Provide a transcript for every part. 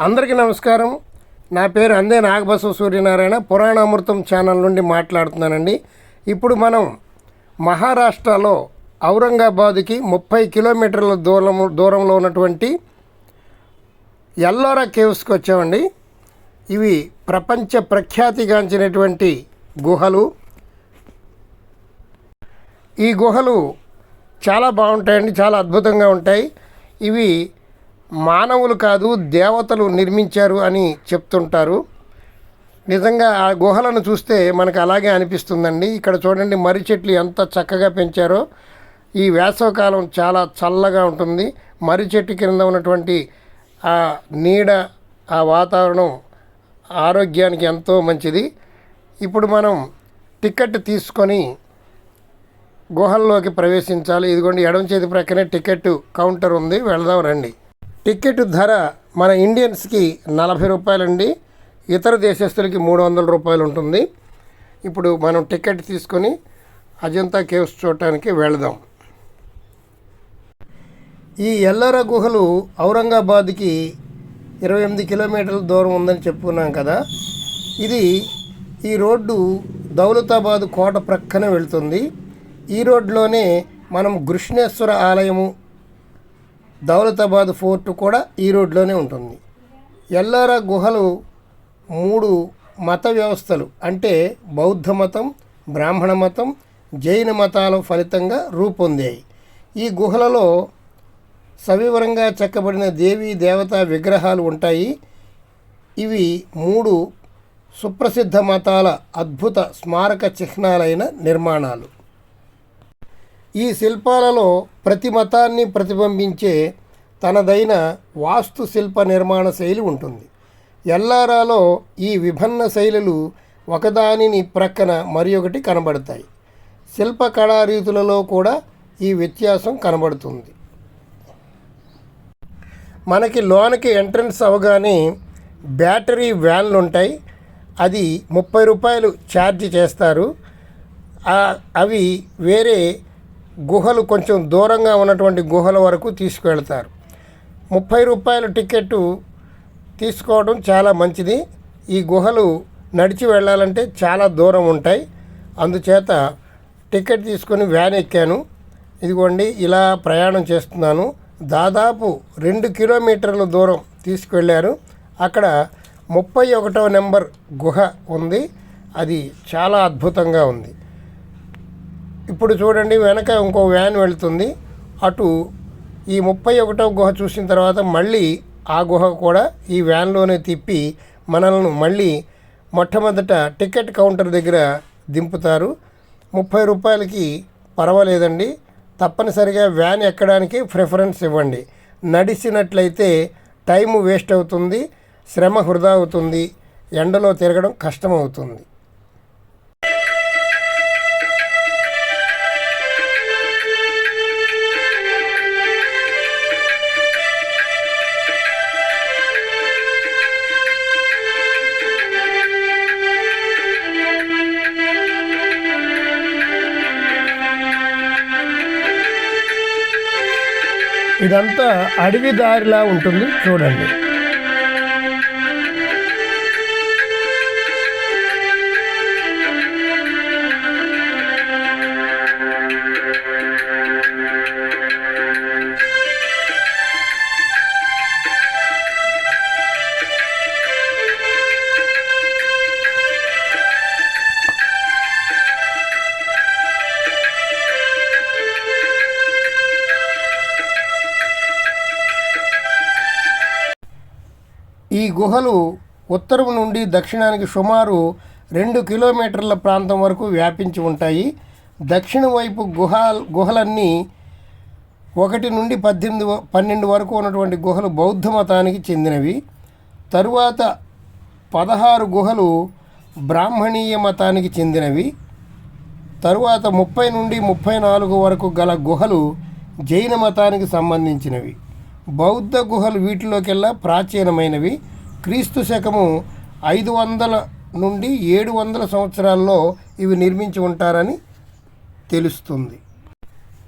అందరికీ నమస్కారం. నా పేరు అందే నాగబసవ సూర్యనారాయణ. పురాణామృతం ఛానల్ నుండి మాట్లాడుతున్నానండి. ఇప్పుడు మనం మహారాష్ట్రలో ఔరంగాబాద్కి ముప్పై కిలోమీటర్ల దూరం దూరంలో ఉన్నటువంటి ఎల్లోరా కేవ్స్కి వచ్చామండి. ఇవి ప్రపంచ ప్రఖ్యాతిగాంచినటువంటి గుహలు. ఈ గుహలు చాలా బాగుంటాయండి చాలా అద్భుతంగా ఉంటాయి. ఇవి మానవులు కాదు దేవతలు నిర్మించారు అని చెప్తుంటారు. నిజంగా ఆ గుహలను చూస్తే మనకు అలాగే అనిపిస్తుందండి. ఇక్కడ చూడండి మర్రి చెట్లు ఎంత చక్కగా పెంచారో. ఈ వేసవకాలం చాలా చల్లగా ఉంటుంది. మర్రి చెట్టు కింద ఉన్నటువంటి ఆ నీడ ఆ వాతావరణం ఆరోగ్యానికి ఎంతో మంచిది. ఇప్పుడు మనం టికెట్ తీసుకొని గుహల్లోకి ప్రవేశించాలి. ఇదిగోండి ఎడమ చేతి ప్రక్కనే టికెట్ కౌంటర్ ఉంది. వెళదాం రండి. టికెట్ ధర మన ఇండియన్స్కి నలభై రూపాయలండి ఇతర దేశస్తులకి మూడు వందల రూపాయలు ఉంటుంది ఇప్పుడు మనం టికెట్ తీసుకొని అజంతా కేవ్స్ చూడటానికి వెళదాం. ఈ ఎల్లర గుహలు ఔరంగాబాద్కి ఇరవై ఎనిమిది కిలోమీటర్ల దూరం ఉందని చెప్పుకున్నాం కదా. ఇది ఈ రోడ్డు దౌలతాబాద్ కోట ప్రక్కనే వెళ్తుంది. ఈ రోడ్లోనే మనం కృష్ణేశ్వర ఆలయము దౌలతాబాద్ ఫోర్ట్ కూడా ఈ రోడ్లోనే ఉంటుంది. ఎల్లారా గుహలు మూడు మత వ్యవస్థలు అంటే బౌద్ధ మతం బ్రాహ్మణ మతం జైన మతాల ఫలితంగా రూపొందాయి. ఈ గుహలలో సవివరంగా చెక్కబడిన దేవీ దేవతా విగ్రహాలు ఉంటాయి. ఇవి మూడు సుప్రసిద్ధ మతాల అద్భుత స్మారక చిహ్నాలైన నిర్మాణాలు. ఈ శిల్పాలలో ప్రతి మతాన్ని ప్రతిబింబించే తనదైన వాస్తు శిల్ప నిర్మాణ శైలి ఉంటుంది. ఎల్లారాలో ఈ విభిన్న శైలులు ఒకదానిని ప్రక్కన మరి ఒకటి కనబడతాయి. శిల్ప రీతులలో కూడా ఈ వ్యత్యాసం కనబడుతుంది. మనకి లోనికి ఎంట్రన్స్ అవగానే బ్యాటరీ వ్యాన్లు ఉంటాయి అది ముప్పై రూపాయలు ఛార్జ్ చేస్తారు. అవి వేరే గుహలు కొంచెం దూరంగా ఉన్నటువంటి గుహల వరకు తీసుకువెళ్తారు. ముప్పై రూపాయల టికెట్టు తీసుకోవడం చాలా మంచిది. ఈ గుహలు నడిచి వెళ్ళాలంటే చాలా దూరం ఉంటాయి. అందుచేత టికెట్ తీసుకొని వ్యాన్ ఎక్కాను. ఇదిగోండి ఇలా ప్రయాణం చేస్తున్నాను. దాదాపు రెండు కిలోమీటర్ల దూరం తీసుకువెళ్ళారు. అక్కడ ముప్పై ఒకటో నెంబర్ గుహ ఉంది. అది చాలా అద్భుతంగా ఉంది. ఇప్పుడు చూడండి వెనక ఇంకో వ్యాన్ వెళ్తుంది. అటు ఈ ముప్పై ఒకటో గుహ చూసిన తర్వాత మళ్ళీ ఆ గుహ కూడా ఈ వ్యాన్లోనే తిప్పి మనల్ని మళ్ళీ మొట్టమొదట టికెట్ కౌంటర్ దగ్గర దింపుతారు. ముప్పై రూపాయలకి పర్వాలేదండి. తప్పనిసరిగా వ్యాన్ ఎక్కడానికి ప్రిఫరెన్స్ ఇవ్వండి. నడిచినట్లయితే టైం వేస్ట్ అవుతుంది శ్రమ వృధా అవుతుంది ఎండలో తిరగడం కష్టమవుతుంది. ఇదంతా అడవి దారిలా ఉంటుంది. చూడండి. గుహలు ఉత్తరం నుండి దక్షిణానికి సుమారు రెండు కిలోమీటర్ల ప్రాంతం వరకు వ్యాపించి ఉంటాయి. దక్షిణ వైపు గుహ గుహలన్నీ ఒకటి నుండి పద్దెనిమిది పన్నెండు వరకు ఉన్నటువంటి గుహలు బౌద్ధ మతానికి చెందినవి. తరువాత పదహారు గుహలు బ్రాహ్మణీయ మతానికి చెందినవి. తరువాత ముప్పై నుండి ముప్పై నాలుగు వరకు గల గుహలు జైన మతానికి సంబంధించినవి. బౌద్ధ గుహలు వీటిలోకెల్లా ప్రాచీనమైనవి. క్రీస్తు శకము ఐదు వందల నుండి ఏడు వందల సంవత్సరాల్లో ఇవి నిర్మించి ఉంటారని తెలుస్తుంది.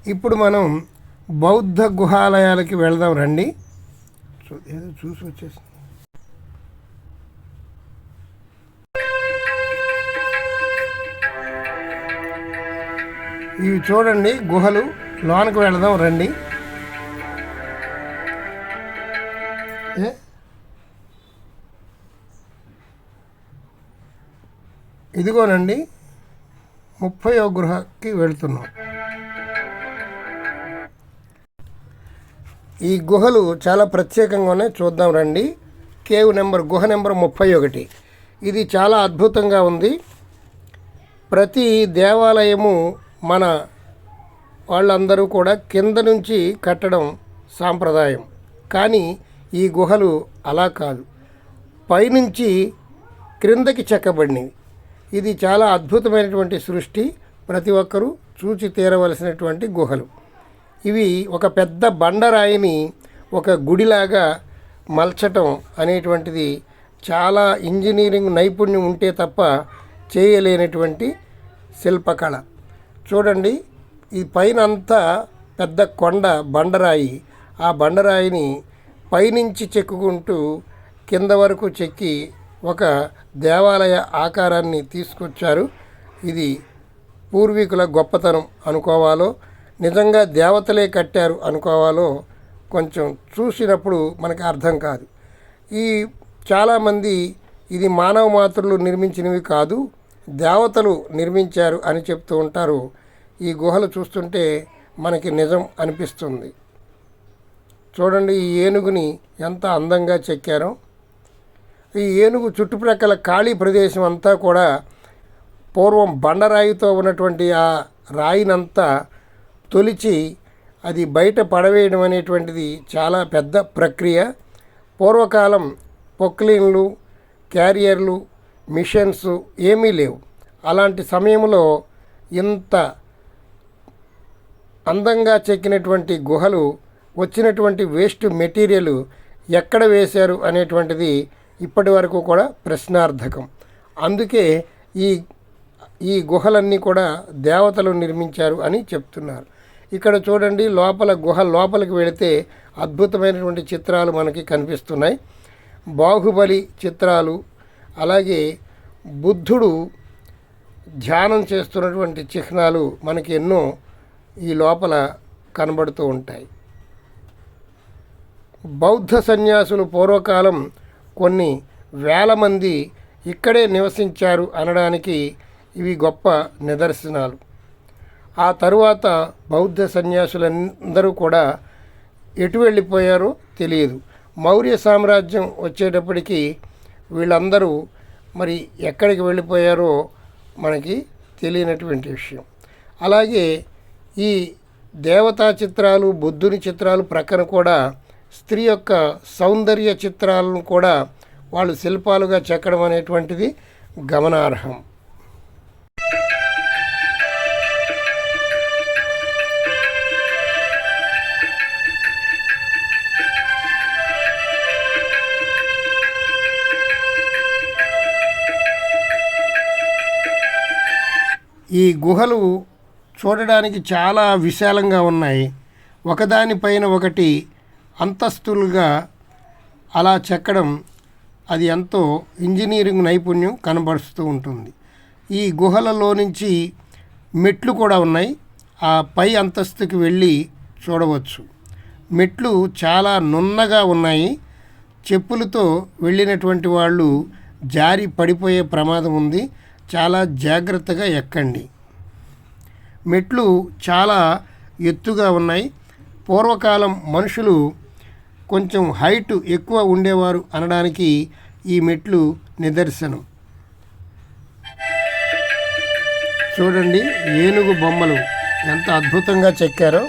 ఇప్పుడు మనం బౌద్ధ గుహాలయాలకి వెళదాం రండి. ఏదో చూసి వచ్చేసింది ఇవి చూడండి గుహలు. లోనకు వెళదాం రండి. ఏ? ఇదిగోనండి ముప్పై గృహకి వెళ్తున్నాం. ఈ గుహలు చాలా ప్రత్యేకంగా ఉన్నాయి చూద్దాం రండి. కేవ్ నెంబర్ గుహ నెంబర్ ముప్పై ఒకటి ఇది చాలా అద్భుతంగా ఉంది. ప్రతి దేవాలయము మన వాళ్ళందరూ కూడా కింద నుంచి కట్టడం సాంప్రదాయం. కానీ ఈ గుహలు అలా కాదు. పైనుంచి క్రిందకి చెక్కబడినవి. ఇది చాలా అద్భుతమైనటువంటి సృష్టి. ప్రతి ఒక్కరూ చూచి తీరవలసినటువంటి గుహలు. ఇవి ఒక పెద్ద బండరాయిని ఒక గుడిలాగా మలచటం అనేటువంటిది చాలా ఇంజనీరింగ్ నైపుణ్యం ఉంటే తప్ప చేయలేనటువంటి శిల్పకళ. చూడండి ఈ పైన అంతా పెద్ద కొండ బండరాయి. ఆ బండరాయిని పైనుంచి చెక్కుకుంటూ కింద వరకు చెక్కి ఒక దేవాలయ ఆకారాన్ని తీసుకొచ్చారు. ఇది పూర్వీకుల గొప్పతనం అనుకోవాలో నిజంగా దేవతలే కట్టారు అనుకోవాలో కొంచెం చూసినప్పుడు మనకి అర్థం కాదు. ఈ చాలామంది ఇది మానవ మాతృలు నిర్మించినవి కాదు దేవతలు నిర్మించారు అని చెప్తూ ఉంటారు. ఈ గుహలు చూస్తుంటే మనకి నిజం అనిపిస్తుంది. చూడండి ఈ ఏనుగుని ఎంత అందంగా చెక్కారో. ఈ ఏనుగు చుట్టుప్రక్కల ఖాళీ ప్రదేశం అంతా కూడా పూర్వం బండరాయితో ఉన్నటువంటి ఆ రాయినంతా తొలిచి అది బయట పడవేయడం అనేటువంటిది చాలా పెద్ద ప్రక్రియ. పూర్వకాలం పొక్లీన్లు క్యారియర్లు మిషన్స్ ఏమీ లేవు. అలాంటి సమయంలో ఇంత అందంగా చెక్కినటువంటి గుహలు వచ్చినటువంటి వేస్ట్ మెటీరియల్ ఎక్కడ వేశారు అనేటువంటిది ఇప్పటి వరకు కూడా ప్రశ్నార్థకం. అందుకే ఈ ఈ గుహలన్నీ కూడా దేవతలు నిర్మించారు అని చెప్తున్నారు. ఇక్కడ చూడండి లోపల గుహ లోపలికి వెళితే అద్భుతమైనటువంటి చిత్రాలు మనకి కనిపిస్తున్నాయి. బాహుబలి చిత్రాలు అలాగే బుద్ధుడు ధ్యానం చేస్తున్నటువంటి చిహ్నాలు మనకి ఎన్నో ఈ లోపల కనబడుతూ ఉంటాయి. బౌద్ధ సన్యాసులు పూర్వకాలం కొన్ని వేల మంది ఇక్కడే నివసించారు అనడానికి ఇవి గొప్ప నిదర్శనాలు. ఆ తరువాత బౌద్ధ సన్యాసులందరూ కూడా ఎటు వెళ్ళిపోయారో తెలియదు. మౌర్య సామ్రాజ్యం వచ్చేటప్పటికి వీళ్ళందరూ మరి ఎక్కడికి వెళ్ళిపోయారో మనకి తెలియనటువంటి విషయం. అలాగే ఈ దేవతా చిత్రాలు బుద్ధుని చిత్రాలు ప్రక్కన కూడా స్త్రీ యొక్క సౌందర్య చిత్రాలను కూడా వాళ్ళు శిల్పాలుగా చెక్కడం అనేటువంటిది గమనార్హం. ఈ గుహలు చూడడానికి చాలా విశాలంగా ఉన్నాయి. ఒకదానిపైన ఒకటి అంతస్తులుగా అలా చెక్కడం అది ఎంతో ఇంజనీరింగ్ నైపుణ్యం కనబరుస్తూ ఉంటుంది. ఈ గుహలలో నుంచి మెట్లు కూడా ఉన్నాయి. ఆ పై అంతస్తుకి వెళ్ళి చూడవచ్చు. మెట్లు చాలా నున్నగా ఉన్నాయి. చెప్పులతో వెళ్ళినటువంటి వాళ్ళు జారి పడిపోయే ప్రమాదం ఉంది. చాలా జాగ్రత్తగా ఎక్కండి. మెట్లు చాలా ఎత్తుగా ఉన్నాయి. పూర్వకాలం మనుషులు కొంచెం హైట్ ఎక్కువ ఉండేవారు అనడానికి ఈ మెట్లు నిదర్శనం. చూడండి ఏనుగు బొమ్మలు ఎంత అద్భుతంగా చెక్కారో.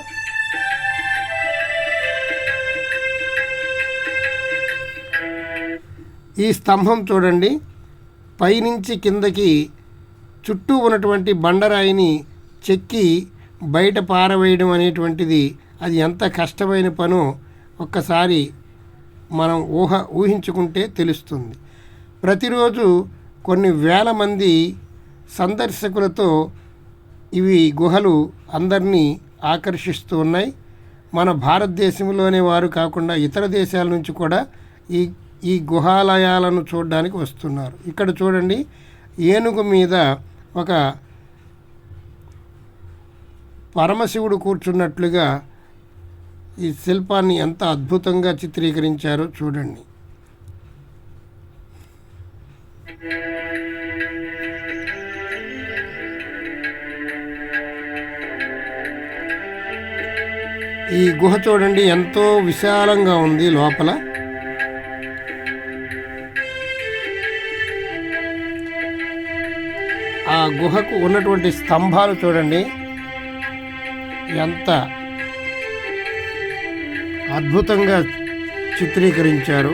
ఈ స్తంభం చూడండి పైనుంచి కిందకి చుట్టూ ఉన్నటువంటి బండరాయిని చెక్కి బయట పారవేయడం అనేటువంటిది అది ఎంత కష్టమైన పనో ఒక్కసారి మనం ఊహ ఊహించుకుంటే తెలుస్తుంది. ప్రతిరోజు కొన్ని వేల మంది సందర్శకులతో ఇవి గుహలు అందరినీ ఆకర్షిస్తూ ఉన్నాయి. మన భారతదేశంలోనే వారు కాకుండా ఇతర దేశాల నుంచి కూడా ఈ ఈ గుహాలయాలను చూడడానికి వస్తున్నారు. ఇక్కడ చూడండి ఏనుగు మీద ఒక పరమశివుడు కూర్చున్నట్లుగా ఈ శిల్పాన్ని ఎంత అద్భుతంగా చిత్రీకరించారో చూడండి. ఈ గుహ చూడండి ఎంతో విశాలంగా ఉంది లోపల. ఆ గుహకు ఉన్నటువంటి స్తంభాలు చూడండి. ఎంత అద్భుతంగా చిత్రీకరించారు.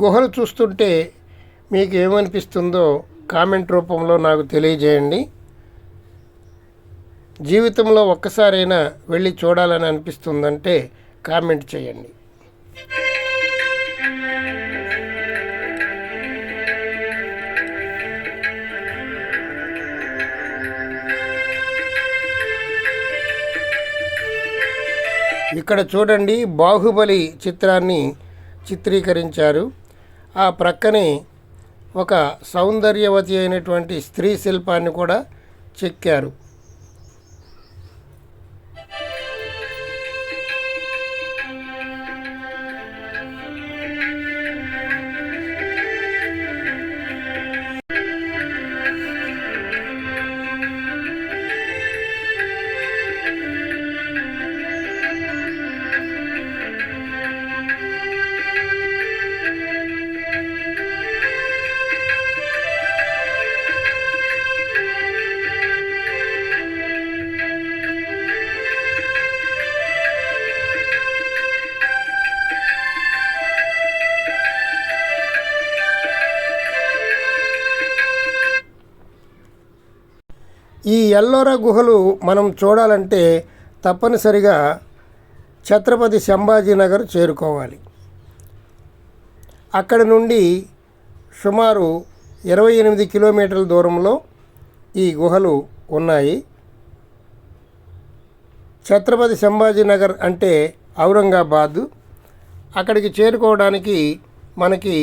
గుహలు చూస్తుంటే మీకు ఏమనిపిస్తుందో కామెంట్ రూపంలో నాకు తెలియజేయండి. జీవితంలో ఒక్కసారైనా వెళ్ళి చూడాలని అనిపిస్తుందంటే కామెంట్ చేయండి. ఇక్కడ చూడండి బాహుబలి చిత్రాన్ని చిత్రీకరించారు. ఆ ప్రక్కనే ఒక సౌందర్యవతి అయినటువంటి స్త్రీ శిల్పాన్ని కూడా చెక్కారు. ఈ ఎల్లోరా గుహలు మనం చూడాలంటే తప్పనిసరిగా ఛత్రపతి సంభాజీనగర్ చేరుకోవాలి. అక్కడ నుండి సుమారు ఇరవై ఎనిమిది కిలోమీటర్ల దూరంలో ఈ గుహలు ఉన్నాయి. ఛత్రపతి సంభాజీనగర్ అంటే ఔరంగాబాద్. అక్కడికి చేరుకోవడానికి మనకి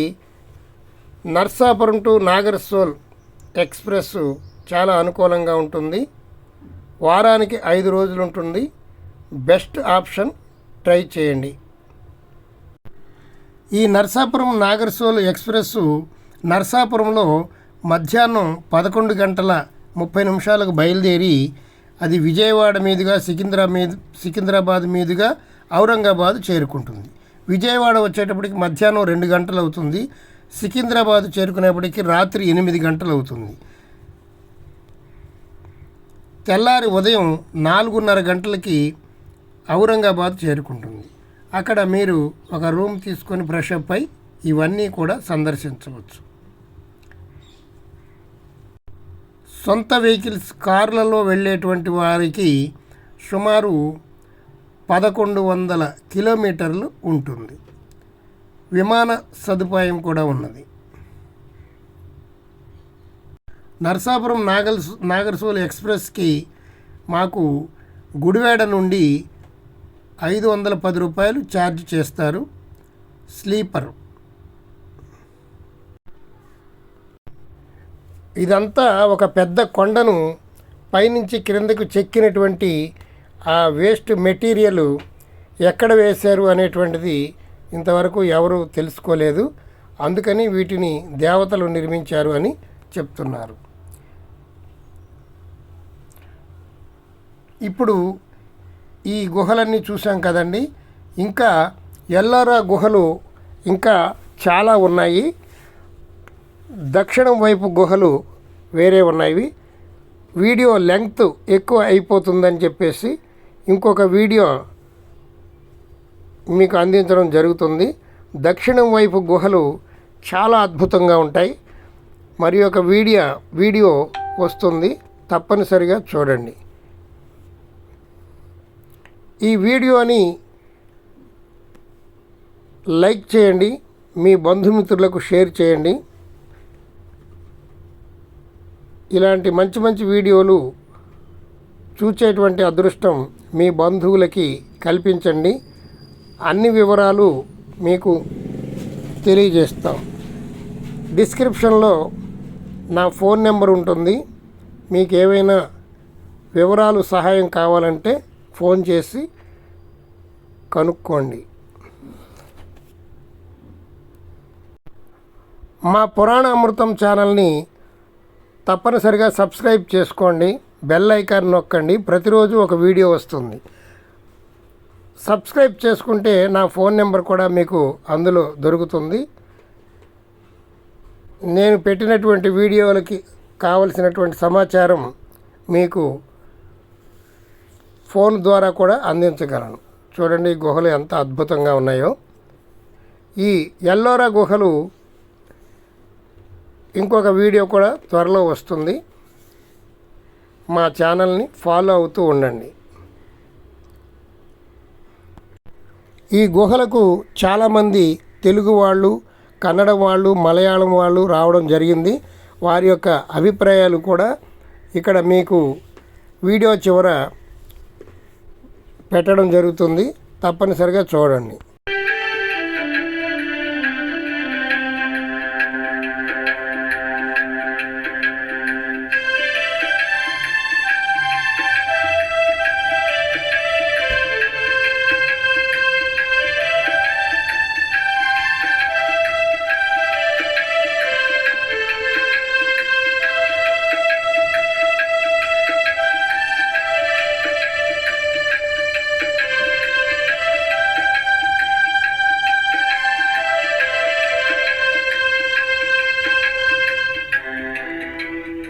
నర్సాపురం టు నాగర్సోల్ ఎక్స్ప్రెస్ చాలా అనుకూలంగా ఉంటుంది. వారానికి ఐదు రోజులు ఉంటుంది. బెస్ట్ ఆప్షన్ ట్రై చేయండి. ఈ నర్సాపురం నాగర్సోల్ ఎక్స్ప్రెస్ నర్సాపురంలో మధ్యాహ్నం పదకొండు గంటల ముప్పై నిమిషాలకు బయలుదేరి అది విజయవాడ మీదుగా సికింద్రా మీద సికింద్రాబాద్ మీదుగా ఔరంగాబాద్ చేరుకుంటుంది. విజయవాడ వచ్చేటప్పటికి మధ్యాహ్నం రెండు గంటలు అవుతుంది సికింద్రాబాద్ చేరుకునేప్పటికి రాత్రి ఎనిమిది గంటలు అవుతుంది తెల్లారి ఉదయం నాలుగున్నర గంటలకి ఔరంగాబాద్ చేరుకుంటుంది. అక్కడ మీరు ఒక రూమ్ తీసుకొని ఫ్రెష్ అప్ అయి ఇవన్నీ కూడా సందర్శించవచ్చు. సొంత వెహికల్స్ కార్లలో వెళ్ళేటువంటి వారికి సుమారు పదకొండు వందల కిలోమీటర్లు ఉంటుంది. విమాన సదుపాయం కూడా ఉన్నది. నర్సాపురం నాగల్ నాగర్సోల్ ఎక్స్ప్రెస్కి మాకు గుడివాడ నుండి ఐదు వందల పది రూపాయలు ఛార్జ్ చేస్తారు. స్లీపర్. ఇదంతా ఒక పెద్ద కొండను పైనుంచి క్రిందకు చెక్కినటువంటి ఆ వేస్ట్ మెటీరియల్ ఎక్కడ వేశారు అనేటువంటిది ఇంతవరకు ఎవరు తెలుసుకోలేదు. అందుకని వీటిని దేవతలు నిర్మించారు అని చెప్తున్నారు. ఇప్పుడు ఈ గుహలన్నీ చూసాం కదండి. ఇంకా ఎల్లారా గుహలు ఇంకా చాలా ఉన్నాయి. దక్షిణం వైపు గుహలు వేరే ఉన్నాయి. వీడియో లెంగ్త్ ఎక్కువ అయిపోతుందని చెప్పేసి ఇంకొక వీడియో మీకు అందించడం జరుగుతుంది. దక్షిణం వైపు గుహలు చాలా అద్భుతంగా ఉంటాయి. మరి ఒక వీడియో వీడియో వస్తుంది. తప్పనిసరిగా చూడండి. ఈ వీడియోని లైక్ చేయండి మీ బంధుమిత్రులకు షేర్ చేయండి. ఇలాంటి మంచి మంచి వీడియోలు చూచేటువంటి అదృష్టం మీ బంధువులకి కల్పించండి. అన్ని వివరాలు మీకు తెలియజేస్తాం. డిస్క్రిప్షన్లో నా ఫోన్ నెంబర్ ఉంటుంది. మీకు ఏవైనా వివరాలు సహాయం కావాలంటే ఫోన్ చేసి కనుక్కోండి. మా పురాణ అమృతం ఛానల్ని తప్పనిసరిగా సబ్స్క్రైబ్ చేసుకోండి బెల్ ఐకాన్ నొక్కండి ప్రతిరోజు ఒక వీడియో వస్తుంది. సబ్స్క్రైబ్ చేసుకుంటే నా ఫోన్ నెంబర్ కూడా మీకు అందులో దొరుకుతుంది. నేను పెట్టినటువంటి వీడియోలకి కావలసినటువంటి సమాచారం మీకు ఫోన్ ద్వారా కూడా అందించగలను. చూడండి ఈ గుహలు ఎంత అద్భుతంగా ఉన్నాయో. ఈ ఎల్లోరా గుహలు ఇంకొక వీడియో కూడా త్వరలో వస్తుంది. మా ఛానల్ని ఫాలో అవుతూ ఉండండి. ఈ గుహలకు చాలామంది తెలుగు వాళ్ళు కన్నడ వాళ్ళు మలయాళం వాళ్ళు రావడం జరిగింది. వారి యొక్క అభిప్రాయాలు కూడా ఇక్కడ మీకు వీడియో చివర పెట్టడం జరుగుతుంది. తప్పనిసరిగా చూడండి.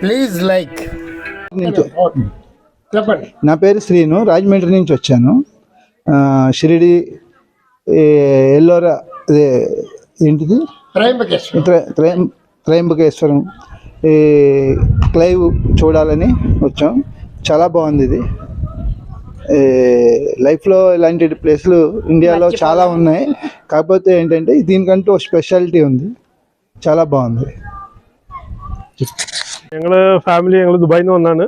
Please like. చెప్పండి. నా పేరు శ్రీను రాజమండ్రి నుంచి వచ్చాను. షిరిడి ఎల్లోరా ఏంటిది? త్రయంబకేశ్వరం. ఈ క్లైవ్ చూడాలని వచ్చాం. చాలా బాగుంది ఇది. లైఫ్లో ఇలాంటి ప్లేసులు ఇండియాలో చాలా ఉన్నాయి. కాకపోతే ఏంటంటే దీనికంటూ స్పెషాలిటీ ఉంది. చాలా బాగుంది. ഞങ്ങൾ ഫാമിലി ഞങ്ങൾ ദുബായിൽ നിന്ന് വന്നാണ്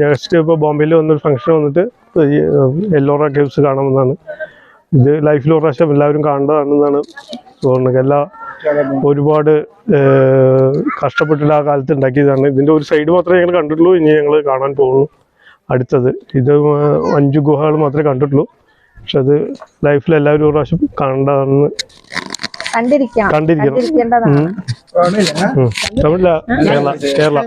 നെക്സ്റ്റ് ഇപ്പോൾ ബോംബെയിൽ വന്നൊരു ഫംഗ്ഷൻ വന്നിട്ട് എല്ലോറ കേവ്സ് കാണാമെന്നാണ്. ഇത് ലൈഫിൽ ഒരു പ്രാവശ്യം എല്ലാവരും കാണേണ്ടതാണെന്നാണ് തോന്നുന്നത്. എല്ലാ ഒരുപാട് കഷ്ടപ്പെട്ടിട്ട് ആ കാലത്ത് ഉണ്ടാക്കിയതാണ്. ഇതിന്റെ ഒരു സൈഡ് മാത്രമേ ഞങ്ങൾ കണ്ടിട്ടുള്ളൂ ഇനി ഞങ്ങൾ കാണാൻ പോകുന്നു. അടുത്തത്. ഇത് അഞ്ച് ഗുഹകൾ മാത്രമേ കണ്ടിട്ടുള്ളൂ. പക്ഷെ അത് ലൈഫിൽ എല്ലാവരും ഒരു പ്രാവശ്യം കാണേണ്ടതാണെന്ന് കണ്ടിരിക്കാം. കണ്ടിരിക്കണം. കണ്ടിരിക്കേണ്ടതാണ്. തമിഴില കേരള. കേരള.